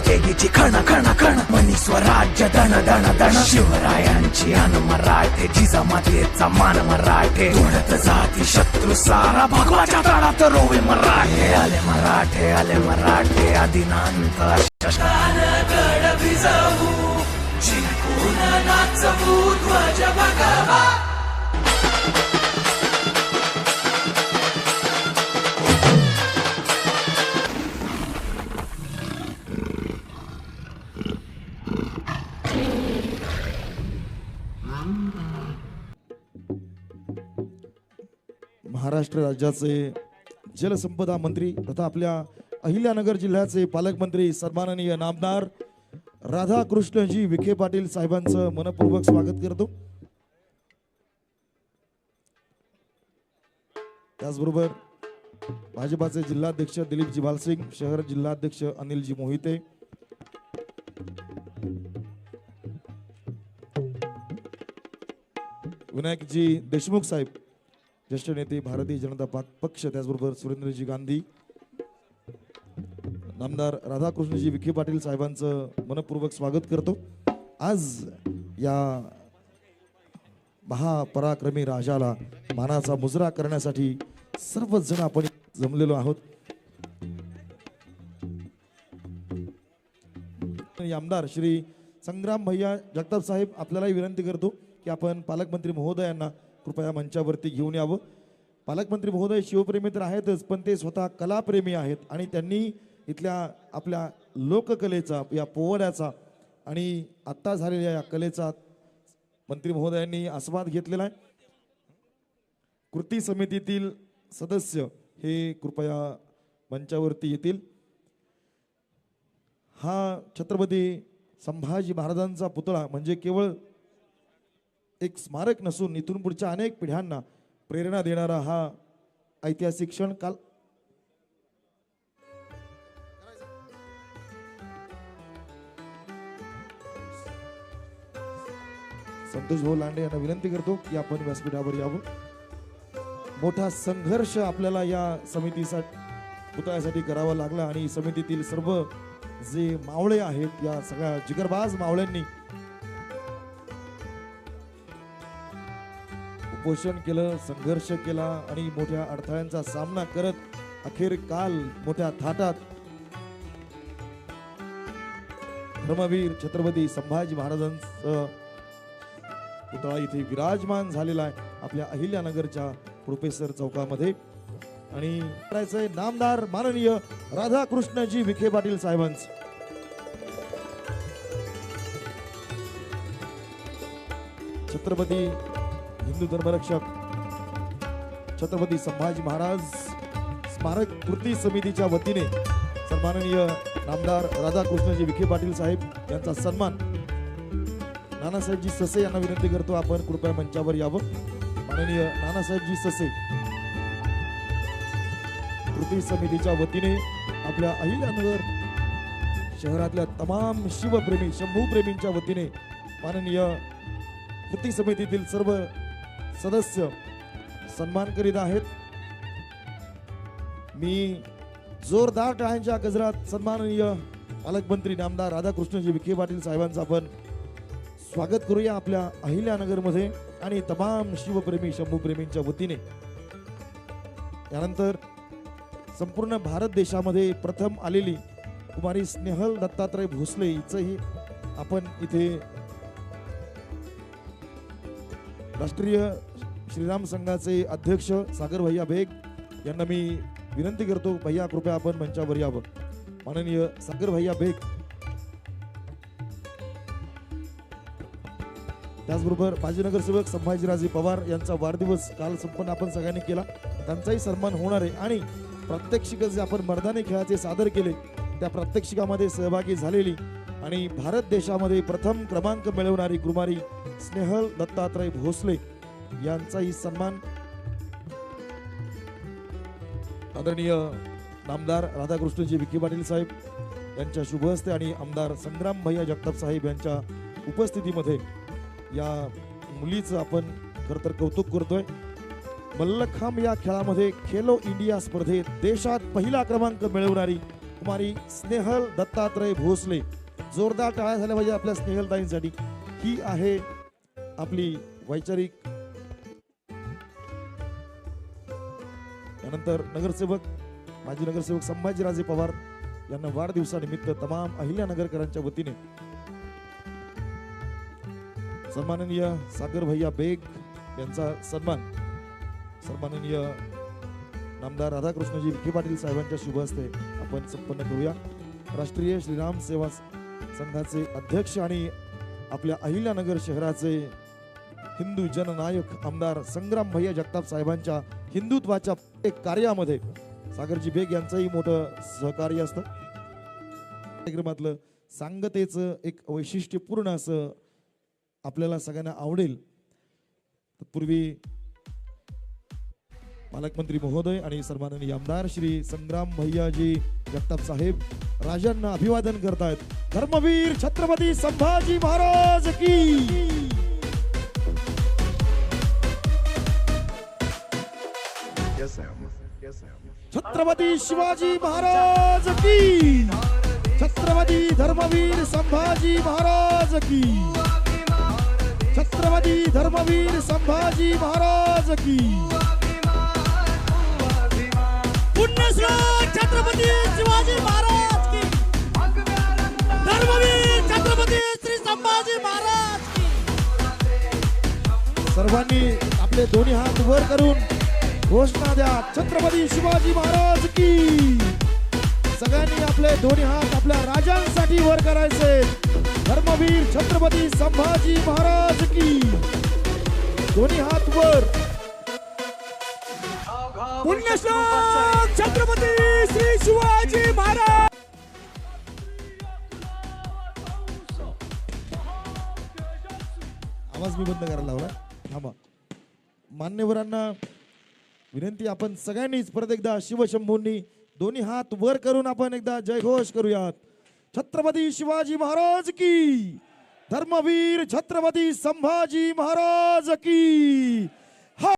तेगीची खण खण खण मनी स्वराज्य धन धन धन. शिवरायांची अन मराठे जिजामातेचा मान मराठे. तोडत जाती शत्रू सारा भगवाच्या तळात रोवे मराठे. आले मराठे आले मराठे आदिनांत गड भिजवू. जिंकून नाचवू ध्वज भगवा. महाराष्ट्र राज्याचे जलसंपदा मंत्री तथा आपल्या अहिल्यानगर जिल्ह्याचे पालकमंत्री सन्माननीय नामदार राधाकृष्णजी विखे पाटील साहेबांचं मनपूर्वक स्वागत करतो. त्याचबरोबर भाजपाचे जिल्हाध्यक्ष दिलीपजी भालसिंग शहर जिल्हाध्यक्ष अनिलजी मोहिते विनायकजी देशमुख साहेब ज्येष्ठ नेते भारतीय जनता पक्ष त्याचबरोबर सुरेंद्रजी गांधी नामदार राधाकृष्णजी विखे पाटील साहेबांचं मनपूर्वक स्वागत करतो. आज या महापराक्रमी राजाला मानाचा मुजरा करण्यासाठी सर्वच जण आपण जमलेलो आहोत. आणि आमदार श्री संग्राम भैया जगताप साहेब आपल्यालाही विनंती करतो की आपण पालकमंत्री महोदयांना कृपया मंचावरती घेऊन यावं. पालकमंत्री महोदय शिवप्रेमी तर आहेतच पण ते स्वतः कलाप्रेमी आहेत आणि त्यांनी इथल्या आपल्या लोककलेचा या पोवड्याचा आणि आत्ता झालेल्या या कलेचा मंत्री महोदयांनी आस्वाद घेतलेला आहे. कृती समितीतील सदस्य हे कृपया मंचावरती येतील. हा छत्रपती संभाजी महाराजांचा पुतळा म्हणजे केवळ एक स्मारक नसून इथून पुढच्या अनेक पिढ्यांना प्रेरणा देणारा हा ऐतिहासिक क्षण काल संतोष भाऊ लांडे यांना विनंती करतो की आपण व्यासपीठावर यावं. मोठा संघर्ष आपल्याला या समितीसाठी पुतळ्यासाठी करावा लागला आणि समितीतील सर्व जे मावळे आहेत या सगळ्या जिगरबाज मावळ्यांनी उपोषण केलं संघर्ष केला आणि मोठ्या अडथळ्यांचा सामना करत अखेर काल मोठ्या थाटात. धर्मवीर छत्रपती संभाजी महाराजांचं पुतळा इथे विराजमान झालेला आहे आपल्या अहिल्यानगरच्या प्रोफेसर चौकामध्ये. आणि करायचंय नामदार माननीय राधाकृष्णजी विखे पाटील साहेबांचं. छत्रपती हिंदू धर्मरक्षक छत्रपती संभाजी महाराज स्मारक कृती समितीच्या वतीने सन्माननीय नामदार राधाकृष्णजी विखे पाटील साहेब यांचा सन्मान नानासाहेबजी ससे यांना विनंती करतो. आपण कृपया मंचावर यावं. माननीय नानासाहेबजी ससे कृती समितीच्या वतीने आपल्या अहिल्यानगर शहरातल्या तमाम शिवप्रेमी शंभूप्रेमींच्या वतीने माननीय कृती समितीतील सर्व सदस्य सन्मान करीत आहेत. मी जोरदार टाळ्यांच्या गजरात सन्माननीय पालकमंत्री नामदार राधाकृष्णजी विखे पाटील साहेबांचं आपण स्वागत करूया आपल्या अहिल्यानगरमध्ये आणि तमाम शिवप्रेमी शंभूप्रेमींच्या वतीने. त्यानंतर संपूर्ण भारत देशामध्ये प्रथम आलेली कुमारी स्नेहल दत्तात्रय भोसले हिचंही आपण इथे राष्ट्रीय श्रीराम संघाचे अध्यक्ष सागर भैया बेग यांना मी विनंती करतो भैया कृपया आपण मंचावर यावं. माननीय सागर भैया बेग. त्याचबरोबर माजी नगरसेवक संभाजीराजे पवार यांचा वाढदिवस काल संपन्न आपण सगळ्यांनी केला. त्यांचाही सन्मान होणार आहे आणि प्रात्यक्षिक जे आपण मर्दानी खेळाचे सादर केले त्या प्रात्यक्षिकामध्ये सहभागी झालेली आणि भारत देशामध्ये प्रथम क्रमांक मिळवणारी कुमारी स्नेहल दत्तात्रय भोसले यांचाही सन्मान आदरणीय नामदार राधाकृष्णजी विखे पाटील साहेब यांच्या शुभ हस्ते आणि आमदार संग्राम भैया जगताप साहेब यांच्या उपस्थितीमध्ये या मुलीचं आपण खरं तर कौतुक करतोय. मल्लखांब या खेळामध्ये खेलो इंडिया स्पर्धेत देशात पहिला क्रमांक मिळवणारी कुमारी स्नेहल दत्तात्रय भोसले. जोरदार टाळ्या झाल्या पाहिजे आपल्या स्नेहलताईंसाठी. ही आहे आपली वैचारिक त्यानंतर नगरसेवक माजी नगरसेवक संभाजीराजे पवार यांना वाढदिवसानिमित्त तमाम अहिल्यानगरकरांच्या वतीने सन्माननीय सागर भैया बेग यांचा सन्मान सन्माननीय नामदार राधाकृष्णजी विखे पाटील साहेबांच्या शुभ हस्ते आपण संपन्न करूया. राष्ट्रीय श्रीराम सेवा संघाचे अध्यक्ष आणि आपल्या अहिल्यानगर शहराचे हिंदू जननायक आमदार संग्राम भैया जगताप साहेबांच्या हिंदुत्वाच्या एक कार्यामध्ये सागरजी बेग यांचंही मोठं सहकार्य असतं. कार्यक्रमातलं सांगतेचं एक वैशिष्ट्यपूर्ण असं आपल्याला सगळ्यांना आवडेल. तत्पूर्वी पालकमंत्री महोदय आणि सन्माननीय आमदार श्री संग्राम भैयाजी जगताप साहेब राजांना अभिवादन करतायत. धर्मवीर छत्रपती संभाजी महाराज की! छत्रपती शिवाजी महाराज की छत्रपती धर्मवीर संभाजी महाराज की छत्रपती धर्मवीर संभाजी महाराज की पुण्यश्लोक छत्रपती शिवाजी महाराज की धर्मवीर छत्रपती श्री संभाजी महाराज की सर्वांनी आपले दोन्ही हात वर करून घोषणा द्या. छत्रपती शिवाजी महाराज की. सगळ्यांनी आपले दोन्ही हात आपल्या राजांसाठी वर करायचे. धर्मवीर छत्रपती संभाजी महाराज की. दोन्ही हात वर. पुण्यश्लोक छत्रपती श्री शिवाजी महाराज. आवाज मी बंद करायला लावला थांबा. मान्यवरांना विनंती आपण सगळ्यांनीच परत एकदा शिवशंभूंनी दोन्ही हात वर करून आपण एकदा जयघोष करूयात. छत्रपती शिवाजी महाराज की धर्मवीर छत्रपती संभाजी महाराज की.